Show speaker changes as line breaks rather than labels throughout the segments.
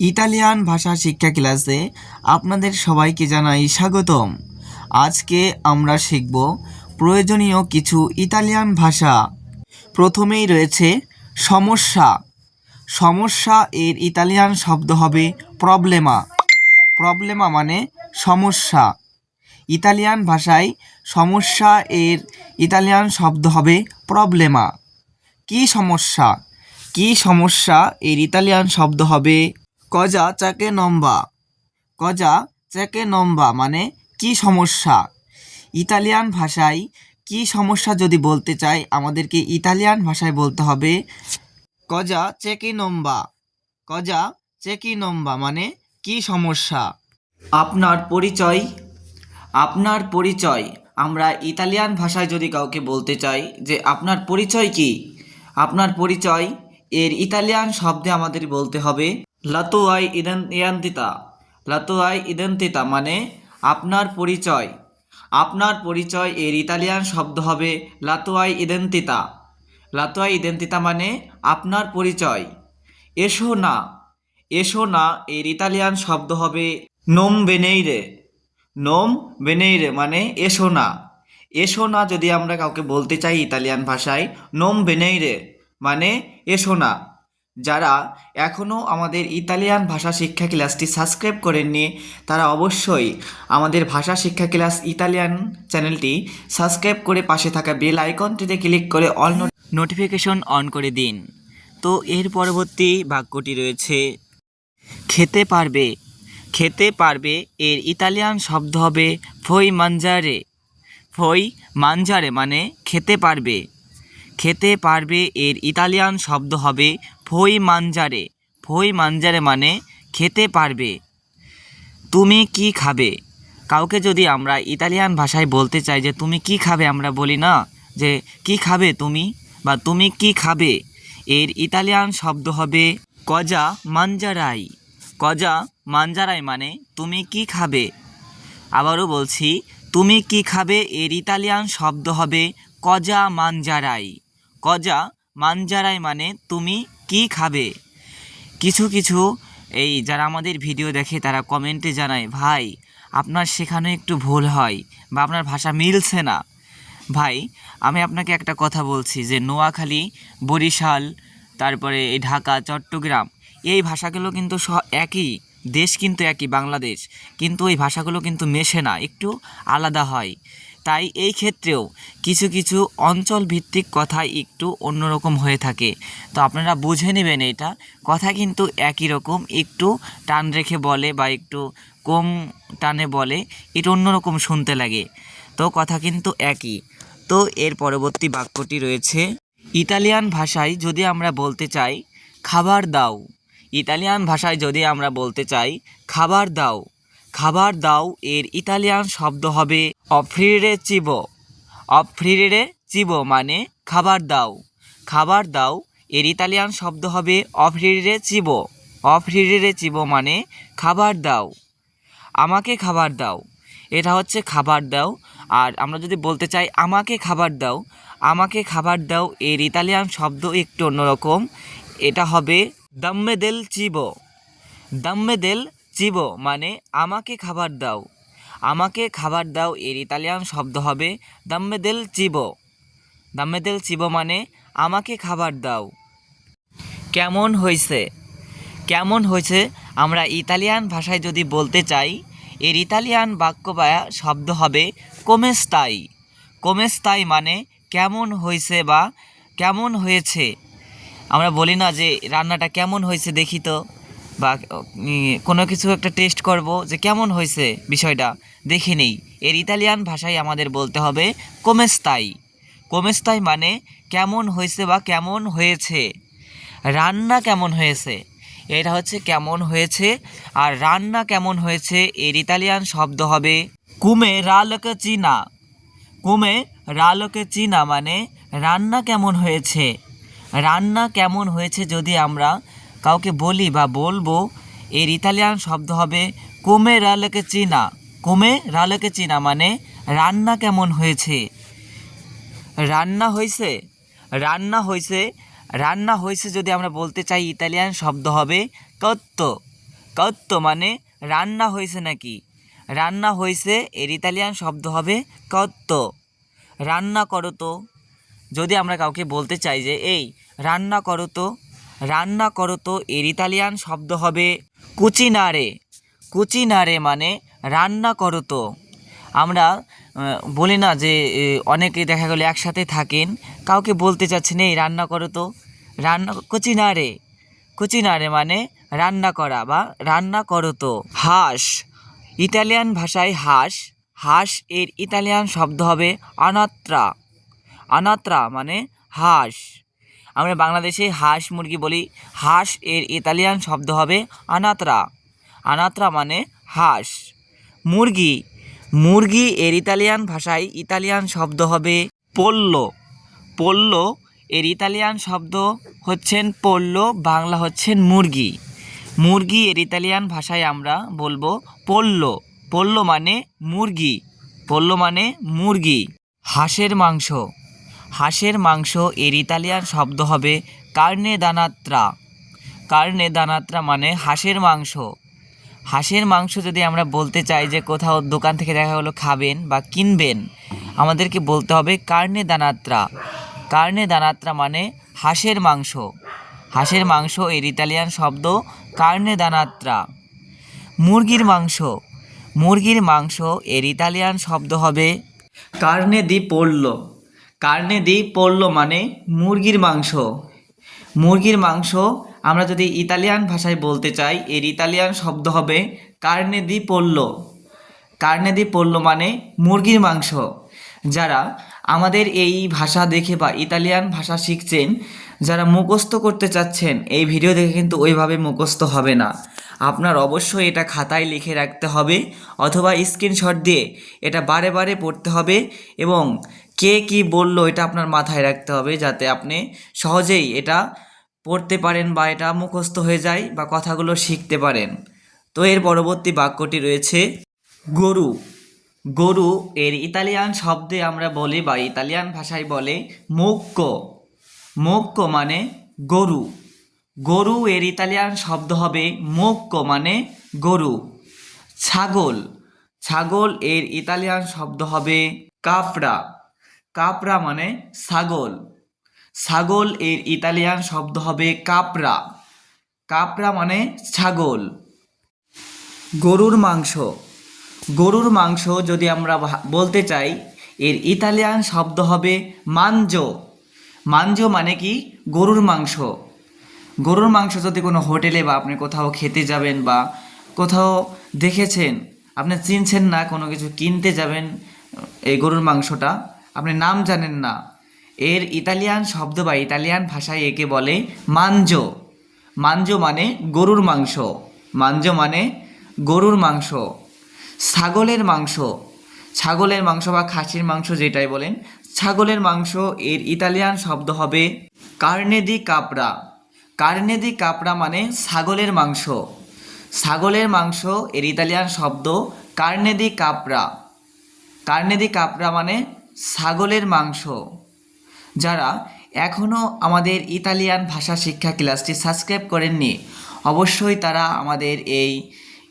Italian ভাষা শিক্ষা ক্লাসে আপনাদের সবাইকে জানাই স্বাগতম। আজকে আমরা শিখব প্রয়োজনীয় কিছু ইতালিয়ান ভাষা। প্রথমেই রয়েছে সমস্যা। সমস্যা এর ইতালিয়ান শব্দ হবে প্রবলেমা। প্রবলেমা মানে সমস্যা। ইতালিয়ান ভাষায় সমস্যা এর ইতালিয়ান শব্দ হবে প্রবলেমা। কি সমস্যা? কি সমস্যা এর ইতালিয়ান শব্দ হবে কজা চাকে নম্বা। কজা চাকে নম্বা মানে কি সমস্যা? ইতালিয়ান ভাষায় কি সমস্যা যদি বলতে চাই, আমাদেরকে ইতালিয়ান ভাষায় বলতে হবে কজা চেকি নম্বা। কজা চেকি নম্বা মানে কি সমস্যা? আপনার পরিচয় আপনার পরিচয়। আমরা ইতালিয়ান ভাষায় যদি কাউকে বলতে চাই যে আপনার পরিচয় কি? আপনার পরিচয়, এর ইতালিয়ান শব্দে আমাদের বলতে হবে লাতোয়াই ইদেন, ইয়ান্তিতা। লাতু আই ইদেন্তিতা মানে আপনার পরিচয়। আপনার পরিচয় এর ইতালিয়ান শব্দ হবে লাতোয়াই ইদেন্তিতা। লাতোয়াই ইদেন্তিতা মানে আপনার পরিচয়। এসো না। এসো না এর ইতালিয়ান শব্দ হবে নোম বেনেইরে। নোম বেনেইরে মানে এসো না। এসো না যদি আমরা কাউকে বলতে চাই ইতালিয়ান ভাষায়, নোম বেনেইরে মানে এসো না। যারা এখনও আমাদের ইতালিয়ান ভাষা শিক্ষা ক্লাসটি সাবস্ক্রাইব করেননি, তারা অবশ্যই আমাদের ভাষা শিক্ষা ক্লাস ইতালিয়ান চ্যানেলটি সাবস্ক্রাইব করে পাশে থাকা বেল আইকনটিতে ক্লিক করে অল নোটিফিকেশন অন করে দিন। তো এর পরবর্তী বাক্যটি রয়েছে, খেতে পারবে। খেতে পারবে এর ইতালিয়ান শব্দ হবে, ফই মাঞ্জারে ফই মাঞ্জারে মানে খেতে পারবে। খেতে পারবে এর ইতালিয়ান শব্দ হবে ফই মাঞ্জারে ফই মাঞ্জারে মানে খেতে পারবে। তুমি কি খাবে? কাউকে যদি আমরা ইতালিয়ান ভাষায় বলতে চাই যে, তুমি কি খাবে? আমরা বলি না, যে, কি খাবে তুমি? বা, তুমি কি খাবে? এর ইতালিয়ান শব্দ হবে কজা মাঞ্জারাই। কজা মাঞ্জারাই মানে তুমি কি খাবে? আবারও বলছি, তুমি কি খাবে? এর ইতালিয়ান শব্দ হবে কজা মাঞ্জারাই। কজা মাঞ্জারাই মানে তুমি কি খাবে? কিছু কিছু এই যারা আমাদের ভিডিও দেখে তারা কমেন্টে জানায়, ভাই, আপনার সেখানে একটু ভুল হয় বা আপনার ভাষা মিলছে না। ভাই, আমি আপনাকে একটা কথা বলছি যে নোয়াখালী, বরিশাল, তারপরে এই ঢাকা, চট্টগ্রাম, এই ভাষাগুলো কিন্তু স একই, দেশ কিন্তু একই, বাংলাদেশ, কিন্তু এই ভাষাগুলো কিন্তু মেশে না, একটু আলাদা হয়। তাই এই ক্ষেত্রেও কিছু কিছু অঞ্চল ভিত্তিক কথা একটু অন্যরকম হয়ে থাকে। তো আপনারা বুঝে নেবেন এটা। কথা কিন্তু একই রকম, একটু টান রেখে বলে বা একটু কম টানে বলে, এটা অন্যরকম শুনতে লাগে। তো কথা কিন্তু একই। তো এর পরবর্তী বাক্যটি রয়েছে, ইতালিয়ান ভাষায় যদি আমরা বলতে চাই, খাবার দাও। ইতালিয়ান ভাষায় যদি আমরা বলতে চাই, খাবার দাও। খাবার দাও, এর ইতালিয়ান শব্দ হবে অফ্রিরে চিবো। অফ্রিরে চিবো মানে খাবার দাও। খাবার দাও, এর ইতালিয়ান শব্দ হবে অফ্রিরে চিবো। অফ্রিরে চিবো মানে খাবার দাও। আমাকে খাবার দাও। এটা হচ্ছে খাবার দাও। আর আমরা যদি বলতে চাই আমাকে খাবার দাও, আমাকে খাবার দাও, এর ইতালিয়ান শব্দ একটু অন্যরকম। এটা হবে দাম্মে দেল চিবো। দাম্মে দেল চিবো মানে আমাকে খাবার দাও। আমাকে খাবার দাও এর ইতালিয়ান শব্দ হবে দাম্মে দেল চিবো দাম্মে দেল চিবো মানে আমাকে খাবার দাও। কেমন হয়েছে কেমন হয়েছে আমরা ইতালিয়ান ভাষায় যদি বলতে চাই, এর ইতালিয়ান বাক্য বা শব্দ হবে কোমেস্তাই। কোমেস্তাই মানে কেমন হয়েছে বা কেমন হয়েছে? আমরা বলি না যে রান্নাটা কেমন হয়েছে দেখি তো। বা কোনো কিছু একটা টেস্ট করব যে কেমন হয়েছে বিষয়টা, দেখে নেই। এর ইতালিয়ান ভাষায় আমাদের বলতে হবে কোমেস্তাই। কোমেস্তাই মানে কেমন হয়েছে বা কেমন হয়েছে। রান্না কেমন হয়েছে। এটা হচ্ছে কেমন হয়েছে আর রান্না কেমন হয়েছে, এর ইতালিয়ান শব্দ হবে কুমে রালকে চিনা। কুমে রালকে চিনা মানে রান্না কেমন হয়েছে। রান্না কেমন হয়েছে যদি আমরা কাউকে বলি বা বলব, এর ইতালিয়ান শব্দ হবে কোমে রালকে চিনা। কোমে রালকে চিনা মানে রান্না কেমন হয়েছে? রান্না হয়েছে? রান্না হয়েছে? রান্না হয়েছে যদি আমরা বলতে চাই ইতালিয়ান শব্দ হবে কত্তো।
কত্ত মানে রান্না হয়েছে নাকি? রান্না হয়েছে, এর ইতালিয়ান শব্দ হবে কত্ত। রান্না করো তো। যদি আমরা কাউকে বলতে চাই যে, এই, রান্না করো তো। রান্না করো তো, এর ইতালিয়ান শব্দ হবে কুচিনারে কুচিনারে মানে রান্না করো তো। আমরা বলি না যে অনেকে দেখা গেলো একসাথে থাকেন, কাউকে বলতে চাচ্ছেন এই রান্না করো তো। রান্না কুচিনারে কুচিনারে মানে রান্না করা বা রান্না করো তো। হাঁস। ইতালিয়ান ভাষায় হাঁস। হাঁস এর ইতালিয়ান শব্দ হবে আনাত্রা আনাত্রা মানে হাঁস। আমরা বাংলাদেশে হাঁস মুরগি বলি। হাঁস এর ইতালিয়ান শব্দ হবে আনাত্রা। আনাত্রা মানে হাঁস। মুরগি। মুরগি এর ইতালিয়ান ভাষায় ইতালিয়ান শব্দ হবে পোল্লো। পোল্লো এর ইতালিয়ান শব্দ হচ্ছেন পোল্লো, বাংলা হচ্ছেন মুরগি। মুরগি এর ইতালিয়ান ভাষায় আমরা বলব পোল্লো। পোল্লো মানে মুরগি। পোল্লো মানে মুরগি। হাঁসের মাংস। হাঁসের মাংস এর ইতালিয়ান শব্দ হবে কার্নে দানাত্রা কার্নে দানাত্রা মানে হাঁসের মাংস। হাঁসের মাংস যদি আমরা বলতে চাই যে কোথাও দোকান থেকে দেখা হলো খাবেন বা কিনবেন, আমাদেরকে বলতে হবে কার্নে দানাত্রা কার্নে দানাত্রা মানে হাঁসের মাংস। হাঁসের মাংস এর ইতালিয়ান শব্দ কার্নে দানাত্রা মুরগির মাংস। মুরগির মাংস এর ইতালিয়ান শব্দ হবে কার্নে দি পোল্লো কার্নে দি পোল্লো মানে মুরগির মাংস। মুরগির মাংস আমরা যদি ইতালিয়ান ভাষায় বলতে চাই, এর ইতালিয়ান শব্দ হবে কার্নে দি পোল্লো কার্নে দি পোল্লো মানে মুরগির মাংস। যারা আমাদের এই ভাষা দেখে বা ইতালিয়ান ভাষা শিখছেন, যারা মুখস্থ করতে চাচ্ছেন, এই ভিডিও দেখে কিন্তু ওইভাবে মুখস্থ হবে না। আপনার অবশ্যই এটা খাতায় লিখে রাখতে হবে অথবা স্ক্রিনশট দিয়ে এটা বারে বারে পড়তে হবে এবং কে কি বলল এটা আপনার মাথায় রাখতে হবে যাতে আপনি সহজেই এটা পড়তে পারেন বা এটা মুখস্থ হয়ে যায় বা কথাগুলো শিখতে পারেন। তো এর পরবর্তী বাক্যটি রয়েছে, গরু। গরু এর ইতালিয়ান শব্দে আমরা বলি বা ইতালিয়ান ভাষায় বলে মোক্কো। মোক্কো মানে গরু। গরু এর ইতালিয়ান শব্দ হবে মোক্কো মানে গরু। ছাগল। ছাগল এর ইতালিয়ান শব্দ হবে কাপড়া কাপড়া মানে ছাগল। ছাগল এর ইতালিয়ান শব্দ হবে কাপড়া কাপড়া মানে ছাগল। গরুর মাংস। গরুর মাংস যদি আমরা বলতে চাই, এর ইতালিয়ান শব্দ হবে মাঞ্জো। মাঞ্জো মানে কি? গরুর মাংস। গরুর মাংস যদি কোনো হোটেলে বা আপনি কোথাও খেতে যাবেন বা কোথাও দেখেছেন, আপনি চিনছেন না, কোনো কিছু কিনতে যাবেন এই গরুর মাংসটা আপনি নাম জানেন না। এর ইতালিয়ান শব্দ বা ইতালিয়ান ভাষায় একে বলে মাঞ্জো। মাঞ্জো মানে গরুর মাংস। মাঞ্জো মানে গরুর মাংস। ছাগলের মাংস। ছাগলের মাংস বা খাসির মাংস যেটাই বলেন, ছাগলের মাংস এর ইতালিয়ান শব্দ হবে কার্নেদি কাপড়া। কার্নেদি কাপড়া মানে ছাগলের মাংস। ছাগলের মাংস এর ইতালিয়ান শব্দ কার্নেদি কাপড়া। কার্নেদি কাপড়া মানে ছাগলের মাংস, যারা এখনও আমাদের ইতালিয়ান ভাষা শিক্ষা ক্লাসটি সাবস্ক্রাইব করেননি, অবশ্যই তারা আমাদের এই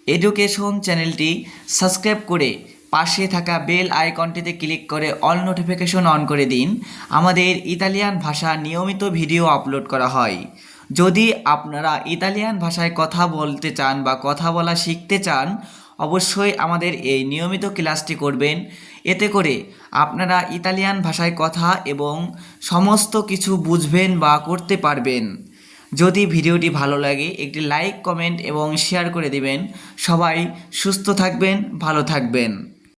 এডুকেশন চ্যানেলটি সাবস্ক্রাইব করে পাশে থাকা বেল আইকনটিতে ক্লিক করে অল নোটিফিকেশন অন করে দিন। আমাদের ইতালিয়ান ভাষা নিয়মিত ভিডিও আপলোড করা হয়। যদি আপনারা ইতালিয়ান ভাষায় কথা বলতে চান বা কথা বলা শিখতে চান অবশ্যই আমাদের এই নিয়মিত ক্লাসটি করবেন। এতে করে আপনারা ইতালিয়ান ভাষায় কথা এবং সমস্ত কিছু বুঝবেন বা করতে পারবেন। যদি ভিডিওটি ভালো লাগে, একটি লাইক, কমেন্ট এবং শেয়ার করে দিবেন। সবাই সুস্থ থাকবেন, ভালো থাকবেন।